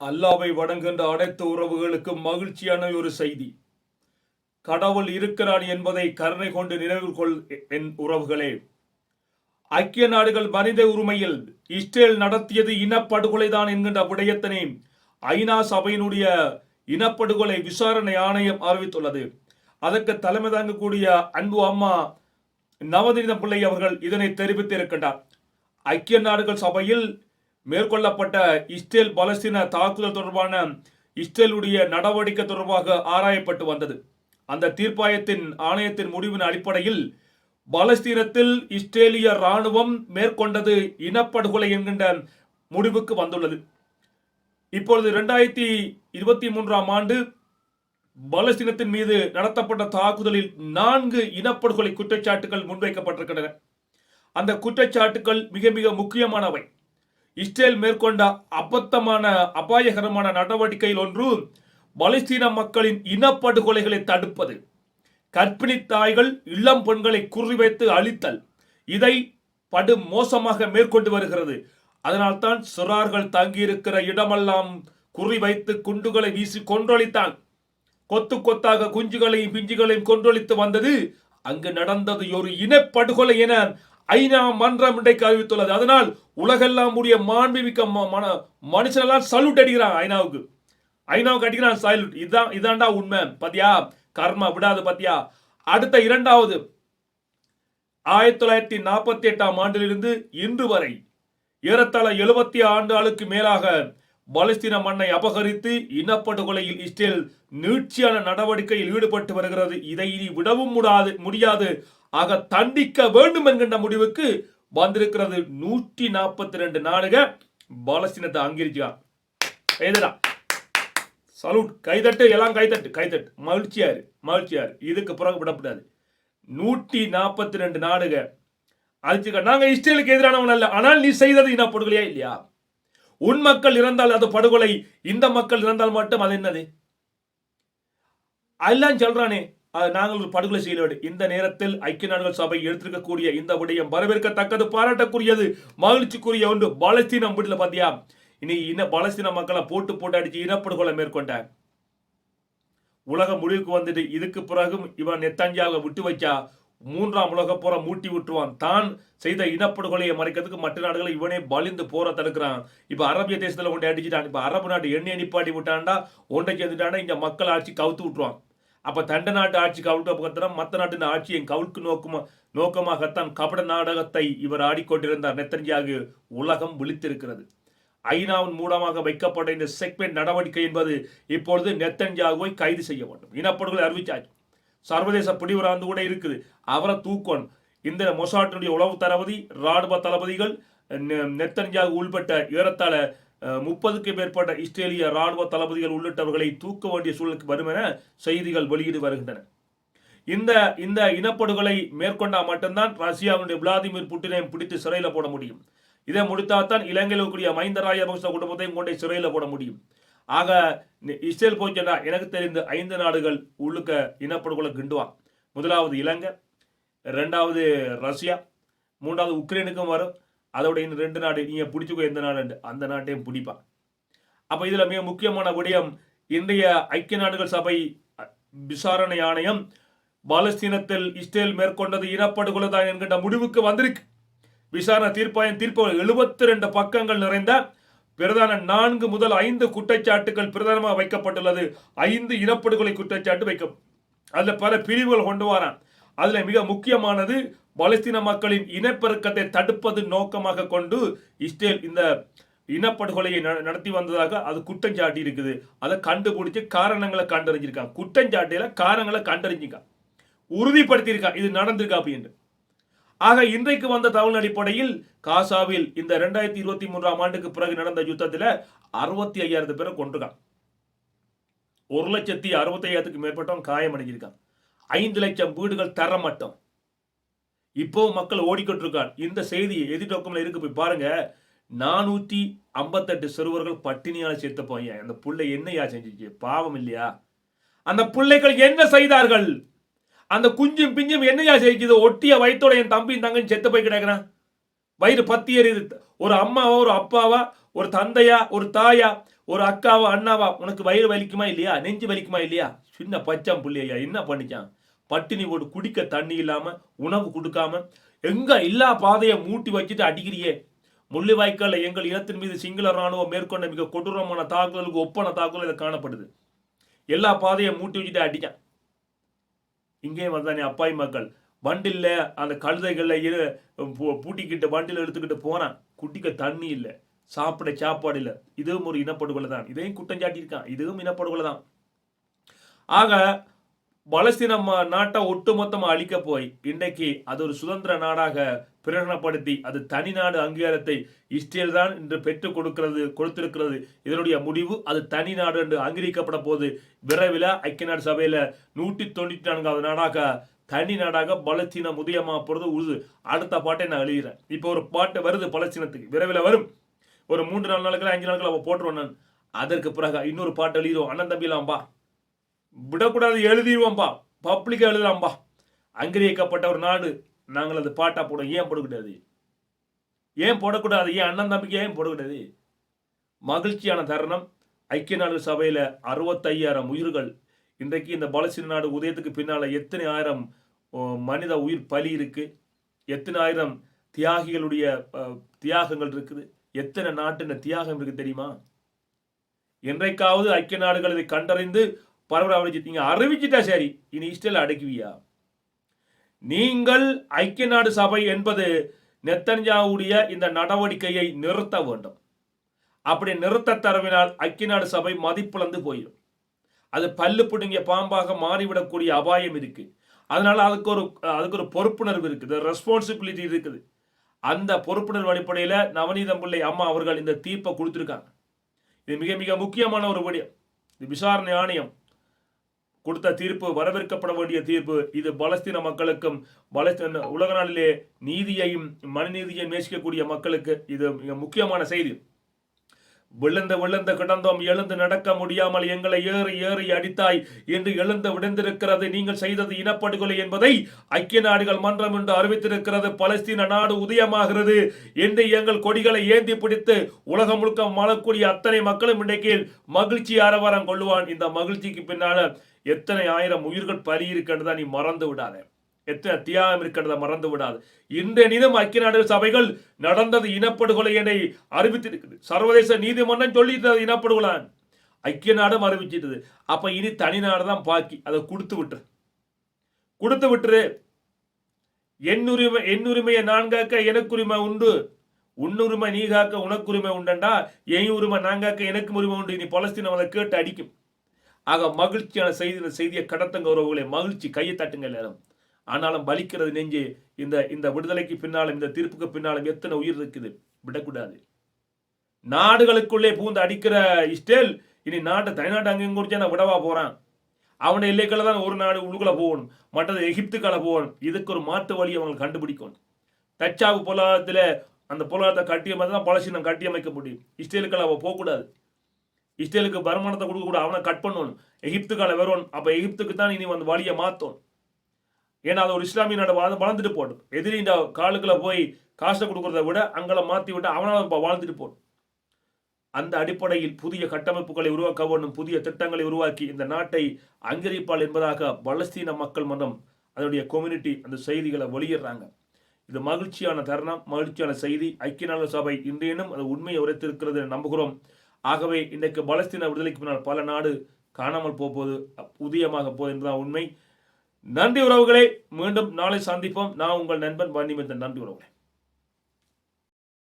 அல்லாவை வணங்குகின்ற அனைத்து உறவுகளுக்கும் மகிழ்ச்சியான ஒரு செய்தி. கடவுள் இருக்கிறான் என்பதை கருணை கொண்டு நினைவு கொள் என் உறவுகளே. ஐக்கிய நாடுகள் மனித உரிமையில் இஸ்ரேல் நடத்தியது இனப்படுகொலைதான் என்கின்ற விடயத்தினை ஐநா சபையினுடைய இனப்படுகொலை விசாரணை ஆணையம் அறிவித்துள்ளது. அதற்கு தலைமை தாங்கக்கூடிய அன்பு அம்மா நவதீன பிள்ளை அவர்கள் இதனை தெரிவித்திருக்கின்றார். ஐக்கிய நாடுகள் சபையில் மேற்கொள்ளப்பட்ட இஸ்ரேல் பலஸ்தீன தாக்குதல் தொடர்பான இஸ்ரேலுடைய நடவடிக்கை தொடர்பாக ஆராயப்பட்டு வந்தது. அந்த தீர்ப்பாயத்தின் ஆணையத்தின் முடிவின் அடிப்படையில் பலஸ்தீனத்தில் இஸ்ரேலிய இராணுவம் மேற்கொண்டது இனப்படுகொலை என்கின்ற முடிவுக்கு வந்துள்ளது. இப்பொழுது இரண்டாயிரத்தி இருபத்தி மூன்றாம் ஆண்டு பலஸ்தீனத்தின் மீது நடத்தப்பட்ட தாக்குதலில் நான்கு இனப்படுகொலை குற்றச்சாட்டுகள் முன்வைக்கப்பட்டிருக்கின்றன. அந்த குற்றச்சாட்டுகள் மிக மிக முக்கியமானவை. இஸ்ரேல் மேற்கொண்ட அபத்தமான அபாயகரமான நடவடிக்கையில் ஒன்று பலஸ்தீன மக்களின் இனப்படுகொலைகளை தடுப்பது. கர்ப்பிணி தாய்கள் இளம் பெண்களை குறிவைத்து அழித்தல். இதை படு மோசமாக மேற்கொண்டு வருகிறது. அதனால்தான் சிறார்கள் தங்கியிருக்கிற இடமெல்லாம் குறிவைத்து குண்டுகளை வீசி கொன்றொழித்தான் கொத்து கொத்தாக குஞ்சுகளையும் பிஞ்சுகளையும் கொன்றொழித்து வந்தது அங்கு நடந்தது ஒரு இனப்படுகொலை என ஐநா மன்றம் இன்றைக்கு அறிவித்துள்ளது. அதனால் உலகெல்லாம் உடைய மாண்புமிக்க ம- மன மனுஷனெல்லாம் சல்யூட் அடிக்கிறான் ஐநாவுக்கு. ஐநாவுக்கு அடிக்கிறான் சல்யூட் இதான் இதான்டா உண்மை. பத்தியா? கர்மா விடாது பாத்தியா? அடுத்த இரண்டாவது ஆயிரத்தி தொள்ளாயிரத்தி நாற்பத்தி எட்டாம் ஆண்டிலிருந்து இன்று வரை ஏறத்தாழ எழுபத்தி ஆண்டு ஆளுக்கு மேலாக பலஸ்தீன மண்ணை அபகரித்து இனப்படுகொலையில் இஸ்ரேல் நீட்சியான நடவடிக்கையில் ஈடுபட்டு வருகிறது. இதை இனி விடவும் முடாது முடியாது. ஆக தண்டிக்க வேண்டும் என்கின்ற முடிவுக்கு வந்திருக்கிறது நூற்றி நாற்பத்தி ரெண்டு நாடுக. பாலஸ்தீனத்தை அங்கீகரிச்சா கைதடா சலூட். கைதட்டு எல்லாம் கைதட்டு. கைதட்டு. மகிழ்ச்சியாரு. மகிழ்ச்சியாரு. இதுக்கு பிறகு விடக்கூடாது நூற்றி நாற்பத்தி ரெண்டு நாடுக. அழிச்சுக்க. நாங்கள் இஸ்ரேலுக்கு எதிரானவன் அல்ல. ஆனால் நீ செய்தது இனப்படுகொலையா இல்லையா? உன் மக்கள் இறந்தால் அது படுகொலை இந்த மக்கள் இறந்தால் மட்டும் அது என்னது? அதெல்லாம் சொல்றானே நாங்கள் ஒரு படுகொலை செய்யலோடு இந்த நேரத்தில் ஐக்கிய நாடுகள் சபை எடுத்திருக்கக்கூடிய இந்த விடயம் வரவேற்கத்தக்கது பாராட்டக்கூடியது மகிழ்ச்சிக்குரிய ஒன்று. பாலஸ்தீனம் வீட்டுல பாத்தியா? இனி இன பாலஸ்தீன மக்களை போட்டு போட்டு அடிச்சு இனப்படுகொலை மேற்கொண்ட உலகம் முடிவுக்கு வந்துட்டு இதுக்கு பிறகும் இவன் நெத்தஞ்சாவை விட்டு வச்சா மூன்றாம் உலக போற மூட்டி விட்டுருவான். தான் செய்த இனப்படுகொலையை மறைக்கிறதுக்கு மற்ற நாடுகளை இவனே பலிந்து போற தடுக்கிறான். இப்ப அரபிய தேசத்துல ஒன்றை அடிச்சுட்டான். இப்ப அரபு நாட்டு எண்ணெய் நிப்பாட்டி விட்டான்டா ஒன்றை சேர்ந்துட்டாண்டா இங்க மக்கள் ஆட்சி கவுத்து விட்டுருவான். அப்ப தண்ட நாட்டு ஆட்சி கவிழ்க்க மற்ற நாட்டின் ஆட்சியை கவுழ்க்கு நோக்கமா நோக்கமாகத்தான் கபட நாடகத்தை இவர் ஆடிக்கொண்டிருந்தார். நெத்தஞ்சாகு உலகம் விழித்திருக்கிறது. ஐநாவின் மூலமாக வைக்கப்பட்ட இந்த செக்மெண்ட் நடவடிக்கை என்பது இப்பொழுது நெத்தன்ஜாகுவை கைது செய்ய வேண்டும். இனப்படுகொலை அறிவிச்சாச்சு. சர்வதேச பிடிவராந்து கூட இருக்குது. அவரை தூக்கணும் இந்த மொசாட்டினுடைய உளவு தளபதி ராணுவ தளபதிகள் நெ- உள்பட்ட ஏறத்தாழ முப்பதுக்கு மேற்பட்ட இஸ்ரேலிய ராணுவ தளபதிகள் உள்ளிட்டவர்களை தூக்க வேண்டிய சூழலுக்கு வரும் என செய்திகள் வெளியிடு வருகின்றன. இந்த இந்த இனப்படுகொலை மேற்கொண்டால் மட்டும்தான் ரஷ்யாவுடைய விளாதிமிர் புட்டினை பிடித்து சிறையில் போட முடியும். இதை முடித்தால்தான் இலங்கையில் இருக்கக்கூடிய மஹிந்த ராஜபக்ச குடும்பத்தையும் கொண்டே சிறையில் போட முடியும். ஆக இஸ்ரேல் போச்சுன்னா எனக்கு தெரிந்த ஐந்து நாடுகள் உள்ளுக்க இனப்படுகொலை கிண்டுவான். முதலாவது இலங்கை ரெண்டாவது ரஷ்யா மூன்றாவது உக்ரைனுக்கும் வரும். அதோட இந்த ரெண்டு நாடு நீங்கள் பிடிச்சிக்கோ எந்த நாடு அந்த நாட்டையும் பிடிப்பான். அப்போ இதில் மிக முக்கியமான விடயம் இன்றைய ஐக்கிய நாடுகள் சபை விசாரணை ஆணையம் பாலஸ்தீனத்தில் இஸ்ரேல் மேற்கொண்டது இனப்படுகொலை தான் என்கின்ற முடிவுக்கு வந்திருக்கு. விசாரணை தீர்ப்பாயம் தீர்ப்பு எழுபத்தி ரெண்டு பக்கங்கள் நிறைந்த பிரதான நான்கு முதல் ஐந்து குற்றச்சாட்டுகள் பிரதானமாக வைக்கப்பட்டுள்ளது. ஐந்து இனப்படுகொலை குற்றச்சாட்டு வைக்கும். அதில் பல பிரிவுகள் கொண்டு வரான். அதில் மிக முக்கியமானது பலஸ்தீன மக்களின் இனப்பெருக்கத்தை தடுப்பது நோக்கமாக கொண்டு இஸ்ரேல் இந்த இனப்படுகொலையை ந- நடத்தி வந்ததாக அது குற்றஞ்சாட்டி இருக்குது அதை கண்டுபிடிச்சு காரணங்களை கண்டறிஞ்சிருக்கான். குற்றஞ்சாட்டியில் காரணங்களை கண்டறிஞ்சிருக்கான். உறுதிப்படுத்தியிருக்கான். இது நடந்திருக்கா அப்படின்னு ஆக இன்றைக்கு வந்த தகவல் அடிப்படையில் காசாவில் இந்த ரெண்டாயிரத்தி இருபத்தி மூன்றாம் ஆண்டுக்கு பிறகு நடந்த யுத்தத்தில் அறுபத்தி ஐயாயிரத்து பேரை கொண்டிருக்கான் ஒரு லட்சத்தி அறுபத்தி ஐயாயிரத்துக்கு மேற்பட்டவன் காயமடைஞ்சிருக்கான். ஐந்து லட்சம் வீடுகள் தர மட்டும் இப்போ மக்கள் ஓடிக்கொண்டிருக்கான் இந்த செய்தி எதிர்நோக்கம்ல இருக்கு போய் பாருங்க. நானூற்றி ஐம்பத்தெட்டு சிறுவர்கள் பட்டினியால் சேர்த்த போய் அந்த புள்ளை என்னையா செஞ்சிச்சு? பாவம் இல்லையா? அந்த பிள்ளைகள் என்ன செய்தார்கள்? அந்த குஞ்சும் பிஞ்சும் என்னையா செய்யுது ஒட்டிய வயிற்றோட என் தம்பியும் தங்கன்னு செத்து போய் கிடக்குறான் வயிறு பத்தி எறியுது ஒரு அம்மாவா ஒரு அப்பாவா ஒரு தந்தையா ஒரு தாயா ஒரு அக்காவா அண்ணாவா? உனக்கு வயிறு வலிக்குமா இல்லையா? நெஞ்சு வலிக்குமா இல்லையா? சின்ன பச்சம் பிள்ளையா என்ன பண்ணிச்சான்? பட்டினி போட்டு குடிக்க தண்ணி இல்லாம உணவு கொடுக்காம எங்க எல்லா பாதையை மூட்டி வச்சுட்டு அடிக்கிறியே? முள்ளிவாய்க்கால எங்கள் இனத்தின் மீது சிங்கள ராணுவம் மேற்கொண்ட மிக கொடூரமான தாக்குதலுக்கு ஒப்பான தாக்குதல் இது காணப்படுது. எல்லா பாதையை மூட்டி வச்சுட்டு அடிக்கான் இங்கேயும் வந்தானே அப்பாய் மக்கள். வண்டியில் அந்த கழுதைகளில் இரு பூட்டிக்கிட்டு வண்டியில் எடுத்துக்கிட்டு போனான் குட்டிக்க தண்ணி இல்லை சாப்பிட சாப்பாடு இல்லை. இதுவும் ஒரு இனப்படுகொலை தான். இதையும் குற்றம் சாட்டியிருக்கான். இதுவும் இனப்படுகொலை தான். ஆக பலஸ்தீன நாட்டை ஒட்டுமொத்தமாக அழிக்க போய் இன்றைக்கு அது ஒரு சுதந்திர நாடாக பிரகடனப்படுத்தி அது தனி நாடு அங்கீகாரத்தை இஸ்ரேல் தான் இன்று பெற்றுக் கொடுக்கிறது கொடுத்திருக்கிறது. இதனுடைய முடிவு அது தனி நாடு என்று அங்கீகரிக்கப்பட போது விரைவில் ஐக்கிய நாடு சபையில் நூற்றி தொண்ணூற்றி நான்காவது நாடாக தனி நாடாக பலஸ்தீனம் உதயமாக போகிறது உழுது அடுத்த பாட்டை நான் எழுதுகிறேன். இப்போ ஒரு பாட்டு வருது பலஸ்தீனத்துக்கு. விரைவில் வரும். ஒரு மூன்று நாலு நாளுக்கு அஞ்சு நாளுக்கு அவன் போட்டுருவோம் நான். அதற்கு பிறகு இன்னொரு பாட்டு எழுதிடுவோம். அண்ணன் தம்பிலாம்பா விடக்கூடாது எழுதிடுவோம்பா பப்ளிக்காக எழுதலாம்பா அங்கீகரிக்கப்பட்ட ஒரு நாடு நாங்கள் அது பாட்டாக போடுவோம். ஏன் போடக்கூடாது? ஏன் போடக்கூடாது? ஏன் அண்ணன் தம்பிக்கு ஏன் போடக்கூடாது? மகிழ்ச்சியான தருணம். ஐக்கிய நாடுகள் சபையில் அறுபத்தையாயிரம் உயிர்கள். இன்றைக்கு இந்த பலஸ்தீன நாடு உதயத்துக்கு பின்னால் எத்தனை ஆயிரம் மனித உயிர் பலி இருக்குது எத்தனை ஆயிரம் தியாகிகளுடைய தியாகங்கள் இருக்குது? எத்தனை நாட்டின தியாகம் இருக்குது தெரியுமா? என்றைக்காவது ஐக்கிய நாடுகள் இதை கண்டறிந்து பரவ அறிவிச்சிட்டீங்க அறிவிச்சிட்டா சரி. இனி இஸ்ரேல் அடக்குவியா? நீங்கள் ஐக்கிய நாடு சபை என்பது நெத்தன்யாவுடைய இந்த நடவடிக்கையை நிறுத்த வேண்டும். அப்படி நிறுத்த தரவினால் ஐக்கிய நாடு சபை மதிப்பிழந்து போயிடும். அது பல்லு பிடுங்கிய பாம்பாக மாறிவிடக்கூடிய அபாயம் இருக்கு. அதனால அதுக்கு ஒரு அதுக்கு ஒரு பொறுப்புணர்வு இருக்குது. ரெஸ்பான்சிபிலிட்டி இருக்குது. அந்த பொறுப்புணர்வு அடிப்படையில் நவநீதம் பிள்ளை அம்மா அவர்கள் இந்த தீர்ப்பை கொடுத்துருக்காங்க. இது மிக மிக முக்கியமான ஒரு விடயம். இது விசாரணை ஆணையம். கொடுத்த தீர்ப்பு வரவேற்கப்பட வேண்டிய தீர்ப்பு இது பலஸ்தீன மக்களுக்கும் பலஸ்தீன உலக நாளிலே நீதியையும் மனநீதியையும் நேசிக்கக்கூடிய மக்களுக்கு இது மிக முக்கியமான செய்தி. விழுந்து விழுந்து கிடந்தோம் எழுந்து நடக்க முடியாமல் எங்களை ஏறி ஏறி அடித்தாய் என்று எழுந்து விழுந்திருக்கிறது. நீங்கள் செய்தது இனப்படுகொலை என்பதை ஐக்கிய நாடுகள் மன்றம் என்று அறிவித்திருக்கிறது. பலஸ்தீன நாடு உதயமாகிறது என்று எங்கள் கொடிகளை ஏந்தி பிடித்து உலகம் முழுக்க வாழக்கூடிய அத்தனை மக்களும் இன்றைக்கு மகிழ்ச்சி ஆரவாரம் கொள்ளுவான். இந்த மகிழ்ச்சிக்கு பின்னால எத்தனை ஆயிரம் உயிர்கள் பலி இருக்கின்றதா நீ மறந்து விடாத. எத்தனை அத்தியாயம் இருக்கிறத மறந்து விடாது. இன்றைய நிதம் ஐக்கிய நாடுகள் சபைகள் நடந்தது இனப்படுகொலை என்னை அறிவித்திருக்குது சர்வதேச நீதிமன்றம் சொல்லிட்டு இனப்படுகொலை. ஐக்கிய நாடும் அறிவிச்சிட்டது அப்ப இனி தனி நாடு தான் பாக்கி. அதை கொடுத்து விட்டுரு. கொடுத்து விட்டுரு. என்னுரிமை என்னுரிமையை நான் காக்க எனக்குரிமை உண்டு. உன்னுரிமை நீ காக்க உனக்குரிமை உண்டண்டா என் உரிமை நான் காக்க எனக்கு உரிமை உண்டு. இனி பலஸ்தீனம் அதை கேட்டு அடிக்கும். ஆக மகிழ்ச்சியான செய்தி செய்தியை கடத்துங்க உறவுகளை. மகிழ்ச்சி. கையை தட்டுங்க எல்லாரும். ஆனாலும் பலிக்கிறது நெஞ்சு. இந்த இந்த விடுதலைக்கு பின்னாலும் இந்த தீர்ப்புக்கு பின்னாலும் எத்தனை உயிர் இருக்குது? விடக்கூடாது. நாடுகளுக்குள்ளே பூந்து அடிக்கிற இஸ்ரேல் இனி நாட்டை தனிநாட்டு அங்கே குறிச்சா நான் விடவா போகிறான் அவனை எல்லைக்குள்ள தான் ஒரு நாடு உள்ளுக்குள்ள போகணும். மற்றது எகிப்துக்களை போகணும். இதுக்கு ஒரு மாற்று வழி அவங்க கண்டுபிடிக்கணும். தச்சாவு பொருளாதாரத்தில் அந்த பொருளாதாரத்தை கட்டியமைத்து தான் பலசீனம் கட்டியமைக்க முடியும். இஸ்ரேலுக்குள்ள அவன் போகக்கூடாது. இஸ்ரேலுக்கு வருமானத்தை கொடுக்கக்கூடாது. அவனை கட் பண்ணணும். எகிப்துக்கால வரும் அப்போ எகிப்துக்கு தான் இனி வந்து வழியை மாற்றும் ஏன்னா அது ஒரு இஸ்லாமிய நாடு வாழ்ந்து வளர்ந்துட்டு போடும் எதிரி இந்த காலுக்குள்ள போய் காசை கொடுக்கறத விட அங்கே மாற்றி விட்டு அவனால் இப்போ வாழ்ந்துட்டு போடும் அந்த அடிப்படையில் புதிய கட்டமைப்புகளை உருவாக்க வேண்டும் புதிய திட்டங்களை உருவாக்கி இந்த நாட்டை அங்கீகரிப்பாள் என்பதாக பலஸ்தீன மக்கள் மன்றம் அதனுடைய கம்யூனிட்டி அந்த செய்திகளை வெளியிடுறாங்க. இது மகிழ்ச்சியான தருணம் மகிழ்ச்சியான செய்தி. ஐக்கிய நாடு சபை இன்றையனும் அது உண்மையை உரைத்திருக்கிறது நம்புகிறோம். ஆகவே இன்றைக்கு பலஸ்தீன விடுதலைக்கு பின்னால் பல நாடு காணாமல் போகுது உதயமாக போகுது என்பதுதான் உண்மை. நன்றி உறவுகளை மீண்டும் நாளை சந்திப்போம். நான் உங்கள் நண்பன் வன்னிமந்தன் நன்றி உறவுகளை.